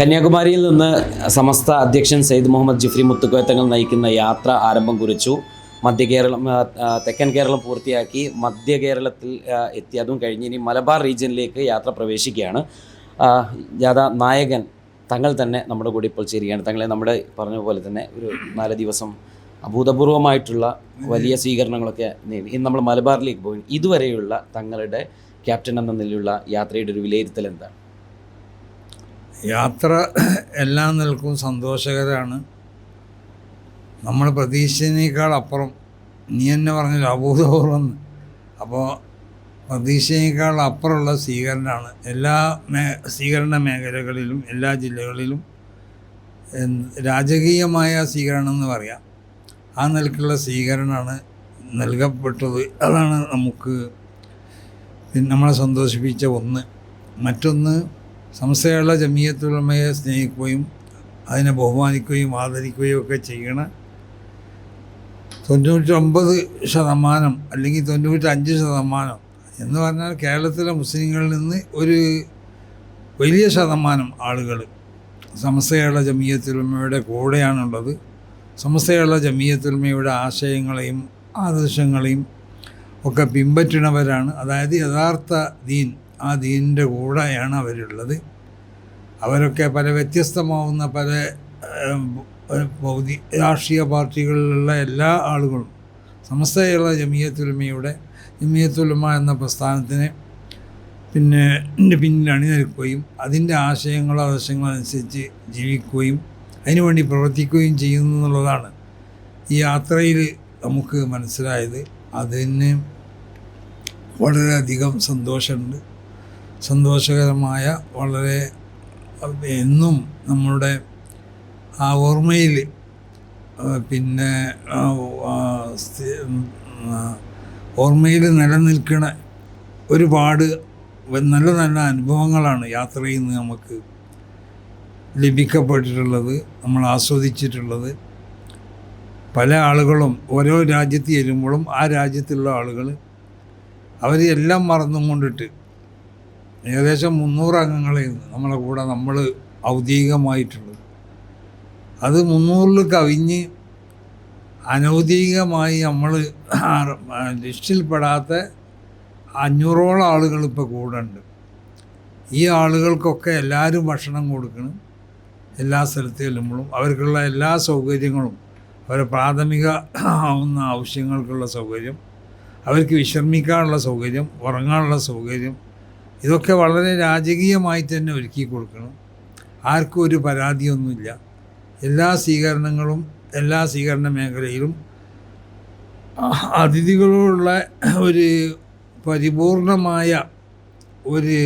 കന്യാകുമാരിയിൽ നിന്ന് സമസ്ത അധ്യക്ഷൻ സെയ്ദ് മുഹമ്മദ് ജിഫ്രി മുത്തുക്കോയത്തങ്ങൾ നയിക്കുന്ന യാത്ര ആരംഭം കുറിച്ചു. മധ്യ കേരളം തെക്കൻ കേരളം പൂർത്തിയാക്കി മധ്യ കേരളത്തിൽ എത്തി. അതും കഴിഞ്ഞ് ഇനി മലബാർ റീജിയനിലേക്ക് യാത്ര പ്രവേശിക്കുകയാണ്. ജാഥാ നായകൻ തങ്ങൾ തന്നെ നമ്മുടെ കൂടെ ഇപ്പോൾ ചേരുകയാണ്. തങ്ങളെ നമ്മുടെ പറഞ്ഞ പോലെ തന്നെ ഒരു നാല് ദിവസം അഭൂതപൂർവമായിട്ടുള്ള വലിയ സ്വീകരണങ്ങളൊക്കെ നേടി. ഇന്ന് നമ്മൾ മലബാറിലേക്ക് പോയി. ഇതുവരെയുള്ള തങ്ങളുടെ ക്യാപ്റ്റൻ എന്ന നിലയിലുള്ള യാത്രയുടെ ഒരു വിലയിരുത്തൽ എന്താണ്? യാത്ര എല്ലാം നിൽക്കും സന്തോഷകരമാണ്. നമ്മൾ പ്രതീക്ഷിച്ചതിനേക്കാൾ അപ്പുറം. നീ എന്നെ പറഞ്ഞൊരു അഭൂതപൂർവം അപ്പോൾ പ്രതീക്ഷയേക്കാൾ അപ്പുറമുള്ള സ്വീകരണമാണ്. എല്ലാ മേ സ്വീകരണ മേഖലകളിലും എല്ലാ ജില്ലകളിലും രാജകീയമായ സ്വീകരണം എന്ന് പറയാം. ആ നിലക്കുള്ള സ്വീകരണമാണ് നൽകപ്പെട്ടത്. അതാണ് നമുക്ക് നമ്മളെ സന്തോഷിപ്പിച്ച ഒന്ന്. മറ്റൊന്ന് സംസ്ഥയുള്ള ജമീയത്തുലമയെ സ്നേഹിക്കുകയും അതിനെ ബഹുമാനിക്കുകയും ആദരിക്കുകയും ഒക്കെ ചെയ്യണ തൊണ്ണൂറ്റൊമ്പത് ശതമാനം അല്ലെങ്കിൽ തൊണ്ണൂറ്റഞ്ച് ശതമാനം എന്ന് പറഞ്ഞാൽ കേരളത്തിലെ മുസ്ലിങ്ങളിൽ നിന്ന് ഒരു വലിയ ശതമാനം ആളുകൾ സമസ്തയുള്ള ജമീയത്തുലമയുടെ കൂടെയാണുള്ളത്. സമസ്തയുള്ള ജമീയത്തുലമയുടെ ആശയങ്ങളെയും ആദർശങ്ങളെയും ഒക്കെ പിൻപറ്റുന്നവരാണ്. അതായത് യഥാർത്ഥ ദീൻ ആ ദീനിന്റെ കൂടെയാണ് അവരുള്ളത്. അവരൊക്കെ പല വ്യത്യസ്തമാവുന്ന പല ഭൗതി രാഷ്ട്രീയ പാർട്ടികളിലുള്ള എല്ലാ ആളുകളും സമസ്തയുള്ള ജമിയത്തുലമയുടെ ജമിയത്തുലമ എന്ന പ്രസ്ഥാനത്തിനെ പിന്നെ എന്റെ പിന്നിൽ അണിനിരക്കുകയും അതിന്റെ ആശയങ്ങളോ ആവശ്യങ്ങളോ അനുസരിച്ച് ജീവിക്കുകയും അതിനുവേണ്ടി പ്രവർത്തിക്കുകയും ചെയ്യുന്നു എന്നുള്ളതാണ് ഈ യാത്രയിൽ നമുക്ക് മനസ്സിലായത്. അതിന് വളരെയധികം സന്തോഷമുണ്ട്. സന്തോഷകരമായ വളരെ എന്നും നമ്മളുടെ ആ ഓർമ്മയിൽ പിന്നെ ഓർമ്മയിൽ നിലനിൽക്കുന്ന ഒരുപാട് നല്ല നല്ല അനുഭവങ്ങളാണ് യാത്രയിൽ നിന്ന് നമുക്ക് ലഭിക്കപ്പെട്ടിട്ടുള്ളത് നമ്മൾ ആസ്വദിച്ചിട്ടുള്ളത്. പല ആളുകളും ഓരോ രാജ്യത്ത് ചെല്ലുമ്പോഴും ആ രാജ്യത്തുള്ള ആളുകൾ അവരെല്ലാം മറന്നും കൊണ്ടിട്ട് ഏകദേശം മുന്നൂറ് അംഗങ്ങളായിരുന്നു നമ്മളെ കൂടെ നമ്മൾ ഔദ്യോഗികമായിട്ടുള്ളത് അത് മുന്നൂറിൽ കവിഞ്ഞ് അനൗദ്യോഗികമായി നമ്മൾ ലിസ്റ്റിൽപ്പെടാത്ത അഞ്ഞൂറോളം ആളുകൾ ഇപ്പോൾ കൂടെ ഉണ്ട്. ഈ ആളുകൾക്കൊക്കെ എല്ലാവരും ഭക്ഷണം കൊടുക്കണം. എല്ലാ സ്ഥലത്ത് ചെല്ലുമ്പോഴും അവർക്കുള്ള എല്ലാ സൗകര്യങ്ങളും അവരെ പ്രാഥമിക ആവുന്ന ആവശ്യങ്ങൾക്കുള്ള സൗകര്യം അവർക്ക് വിശ്രമിക്കാനുള്ള സൗകര്യം ഉറങ്ങാനുള്ള സൗകര്യം ഇതൊക്കെ വളരെ രാജകീയമായി തന്നെ ഒരുക്കി കൊടുക്കണം. ആർക്കും ഒരു പരാതിയൊന്നുമില്ല. എല്ലാ സ്വീകരണങ്ങളും എല്ലാ സ്വീകരണ മേഖലയിലും അതിഥികളോടുള്ള ഒരു പരിപൂർണമായ ഒരു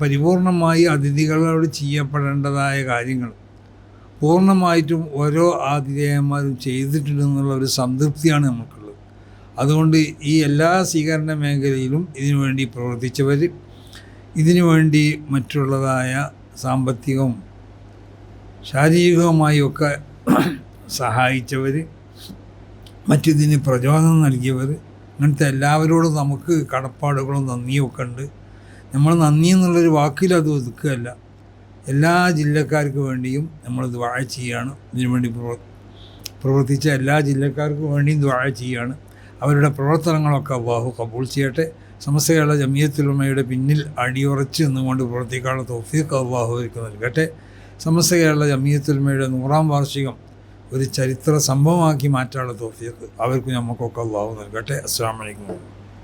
പരിപൂർണമായി അതിഥികളോട് ചെയ്യപ്പെടേണ്ടതായ കാര്യങ്ങൾ പൂർണമായിട്ടും ഓരോ ആതിഥേയന്മാരും ചെയ്തിട്ടുണ്ടെന്നുള്ള ഒരു സംതൃപ്തിയാണ് നമുക്കുള്ളത് അതുകൊണ്ട് ഈ എല്ലാ സ്വീകരണ മേഖലയിലും ഇതിനു വേണ്ടി പ്രവർത്തിച്ചവർ ഇതിനു വേണ്ടി മറ്റുള്ളതായ സാമ്പത്തികവും ശാരീരികവുമായി ഒക്കെ സഹായിച്ചവർ മറ്റിതിന് പ്രചോദനം നൽകിയവർ അങ്ങനത്തെ എല്ലാവരോടും നമുക്ക് കടപ്പാടുകളും നന്ദിയൊക്കെ ഉണ്ട്. നമ്മൾ നന്ദി എന്നുള്ളൊരു വാക്കിൽ അത് ഒതുക്കുകയല്ല. എല്ലാ ജില്ലക്കാർക്ക് വേണ്ടിയും നമ്മൾ ദ്വാഴ ചെയ്യുകയാണ് ഇതിനു വേണ്ടി പ്രവർത്തിച്ച എല്ലാ ജില്ലക്കാർക്കും വേണ്ടിയും ദ്വാഴ ചെയ്യുകയാണ് അവരുടെ പ്രവർത്തനങ്ങളൊക്കെ അള്ളാഹു കബൂൾ ചെയ്യട്ടെ. സമസ്തകേരള ജമിയത്തുലമയുടെ പിന്നിൽ അടിയുറച്ച് നിന്നുകൊണ്ട് പ്രവർത്തിക്കാനുള്ള തോഫീക്ക് അള്ളാഹു ഒരുക്കി നൽകട്ടെ. സമസ്തകേരള ജമിയത്തുലമയുടെ നൂറാം വാർഷികം ഒരു ചരിത്ര സംഭവമാക്കി മാറ്റാനുള്ള തോഫീക്ക് അവർക്ക് നമുക്കൊക്കെ അള്ളാഹു നൽകട്ടെ. അസ്സാം വലൈക്കും